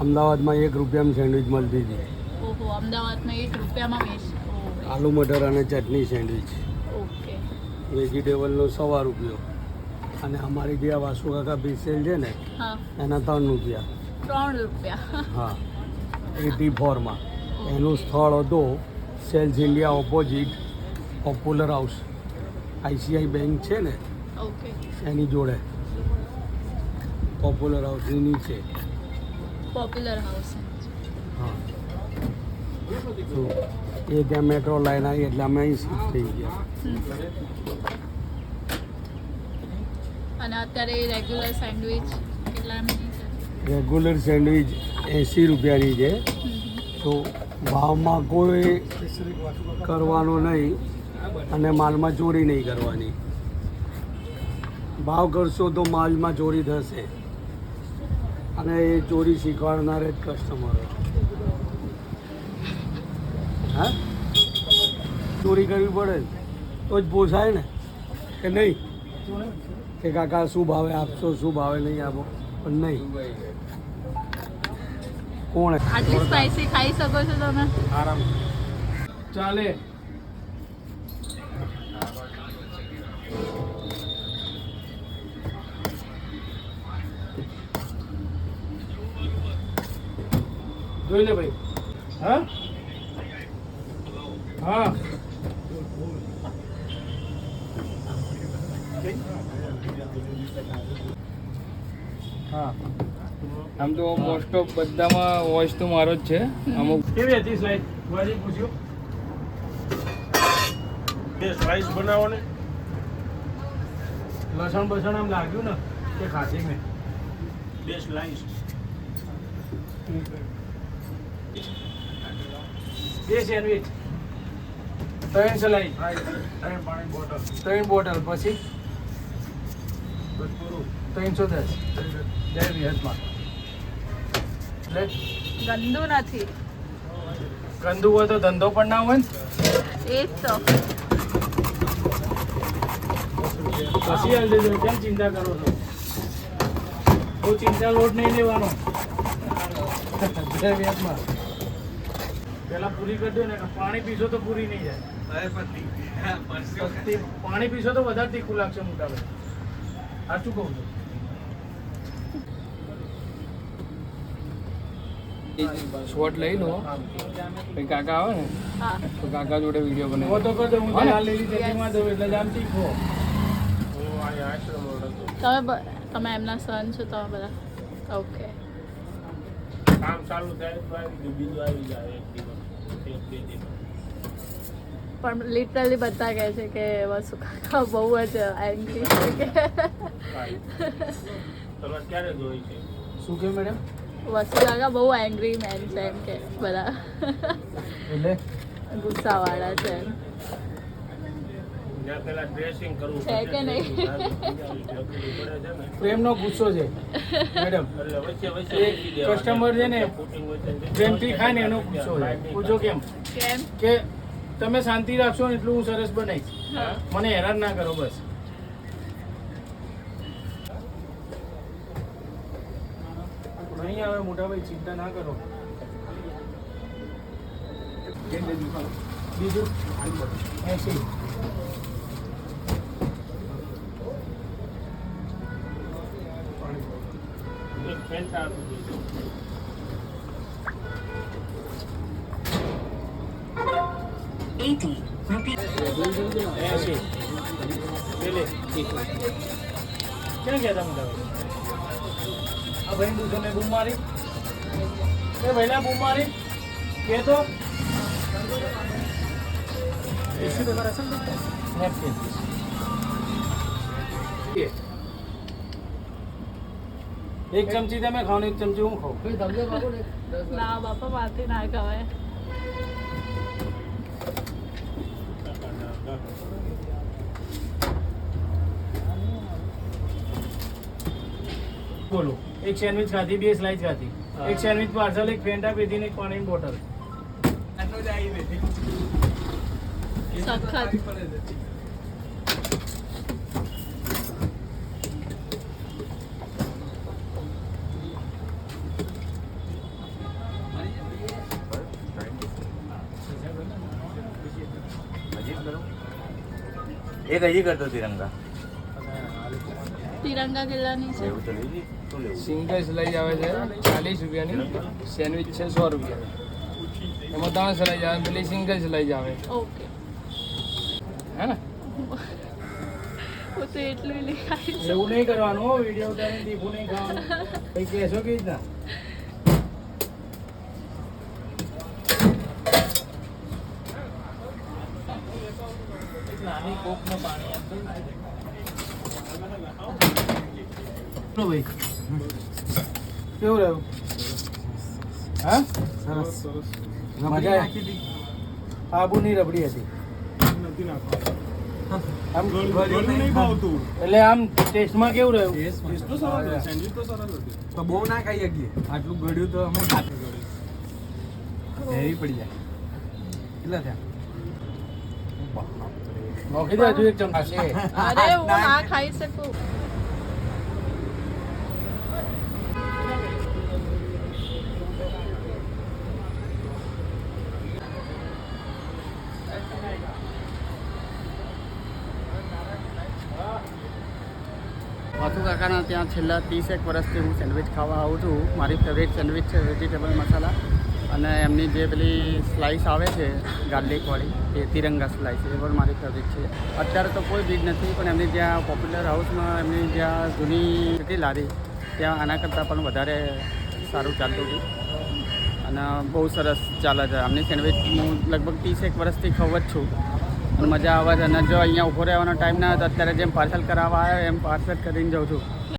અમદાવાદમાં એક રૂપિયામાં સેન્ડવિચ મળતી હતી. ઓહો અમદાવાદમાં એક રૂપિયામાં આલુ મટર અને ચટણી સેન્ડવિચ. ઓકે. વેજીટેબલનો સવા રૂપિયો. અને અમારી જે આ વાસુ કાકા બિસેલ છે ને એના ત્રણ રૂપિયા. ત્રણ રૂપિયા. હા. એટી ફોરમાં એનું સ્થળ હતું sales India opposite popular house ICI bank છે ને એની જોડે. પોપ્યુલર હાઉસની નીચે. પોપ્યુલર હાઉસ તો એ ત્યાં મેટ્રો લાઈન આવી એટલે અમે અહીં શિફ્ટ થઈ ગયા. અને અત્યારે રેગ્યુલર સેન્ડવિચ કેટલાની છે? રેગ્યુલર સેન્ડવિચ એંસી રૂપિયાની છે. તો ભાવમાં કોઈ કરવાનો નહીં અને માલમાં ચોરી નહીં કરવાની. ભાવ કરશો તો માલમાં ચોરી થશે. અને એ ચોરી શીખવાડનાર જ કસ્ટમરો હા? ચોરી કરવી પડે તો જ પોસાય ને? કે નહીં? કે કાકા શું ભાવે? આપશો? શું ભાવે નહીં આપો? પણ નહીં. કોણ? આટલી સ્પાઈસી ખાઈ શકો છો તમે? આરામ. ચાલે. જોઈ લે ભાઈ. હા? હા. હા. આમ તો મોસ્ટ ઓફ બધામાં વોઇસ તો મારો જ છે. અમુક કેવી હતી સ્લાઇસ વાજી પૂછ્યું? બે સ્લાઇસ બનાવો ને લસણ બસણ આમ લાગ્યું ને કે ખાધી મેં. બે સ્લાઈસ બે સેન્ડવિચ ત્રણ સલાઈ. ત્રણ પાણી બોટલ. ત્રણ બોટલ. પછી? ત્રણસો દસ. જય વિહતમાં એટલે ગંદુ નથી. ગંદુ હોય તો ધંધો પણ ના હોય ને? એ તો. પછી હાલ દેજો કેમ ચિંતા કરો છો? બહુ ચિંતા લોટ નહીં લેવાનો. જય વિહતમાં પેલા પૂરી કરજો ને પાણી પીશો તો પૂરી નહીં જાય. પાણી પીશો તો વધારે તીખું લાગશે મોટા ભાઈ સાચું કહું છું? શોર્ટ લઈ લો. પછી કાકા આવે ને તો કાકા જોડે વીડિયો હું તો કહું હું લાલ લીલી ચટણીમાં દઉં એટલે આમ તીખો. તમે તમે એમના સન છો તમે બધા? ઓકે કામ ચાલુ થાય તો આવી ગયું, બીજું આવી જાય એક દિવસ એક બે દિવસ. પણ લિટરલી બધા કહે છે કે વસુ કાકા બહુ જ એંગ્રી છે કે. તમે ક્યારે જોઈ છે? શું કે મેડમ વસુ કાકા બહુ એંગ્રી મેન છે એમ કે બધા. એટલે? ગુસ્સાવાળા છે. એમ. જ્યાં પેલા ડ્રેસિંગ કરવું છે કે નહીં? પડે છે ને. પ્રેમનો ગુસ્સો છે મેડમ. customer છે ને પ્રેમથી ખાય ને એનો ગુસ્સો છે. પૂછો કેમ? કે તમે શાંતિ રાખશો ને એટલું હું સરસ બનાવીશ. હા. મને હેરાન ના કરો બસ. નહીં આવે મોટા ભાઈ ચિંતા ના કરો. બીજું? એસી. દીધું. એસી પેલે ક્યાં ગયા ભાઈ આ ભાઈ મેં બૂમ મારી એ ભાઈના બૂમ મારી કે તો નેપકિન એક ચમચી તમે ખાઓ ને એક ચમચી હું ખાઉં ના બાપા મારથી ના ખવાય બોલો એક સેન્ડવિચ ખાધી બે સ્લાઇસ ખાધી એક સેન્ડવિચ પાર્સલ એક ફેન્ટા પીધી ને એક પાણીની બોટલ સખત એક હજી કરતો તિરંગા? તિરંગા કેટલાની છે. એવું તો લઈ લી. શું લેવું? સિંગલ સ્લાઈસ આવે છે ચાલીસ રૂપિયાની સેન્ડવિચ છે સો રૂપિયાની. એમાં ત્રણ સ્લાઈસ જાવે પેલી સિંગલ લઈ આવે. ઓકે. હે ને? તો એટલું લઈ એવું નહીં કરવાનું હો વીડિયો ઉતારીને દીપુ નહીં ખાવાનું. કઈ કહેશો કે રીતના કોકમાં પાણી આપજો લો ભાઈ કેવું રહ્યું? હા? સરસ. મજા આવી. આબુની રબડી હતી. આમ એટલે આમ ટેસ્ટમાં કેવું રહ્યું? તો બહુ ના ખાઈ શકીએ. આટલું ગળ્યું તો અમે ખાતે હેવી પડી જાય. કેટલા થયા? નોખી દે હજુ એક ચમચા 오나 가이세프. કાકાના ત્યાં છેલ્લા ત્રીસેક વર્ષથી હું સેન્ડવિચ ખાવા આવું છું. મારી ફેવરેટ સેન્ડવિચ છે વેજીટેબલ મસાલા અને એમની જે પેલી સ્લાઈસ આવે છે ગાર્લિકવાળી એ તિરંગા સ્લાઈસ એ પણ મારી ફેવરિટ છે. અત્યારે તો કોઈ બીજ નથી, પણ એમની જ્યાં પોપ્યુલર હાઉસમાં એમની જ્યાં જૂની હતી લારી, ત્યાં આના કરતાં પણ વધારે સારું ચાલતું હતું. અને બહુ સરસ ચાલે છે. આમની સેન્ડવિચ હું લગભગ ત્રીસેક વર્ષથી ખાઉં જ છું. અને મજા આવે છે. અને જો અહીંયા ઊભો રહેવાનો ટાઈમ ના હોય અત્યારે જેમ પાર્સલ કરાવવા આવ્યો, એમ પાર્સલ કરીને જાઉં છું.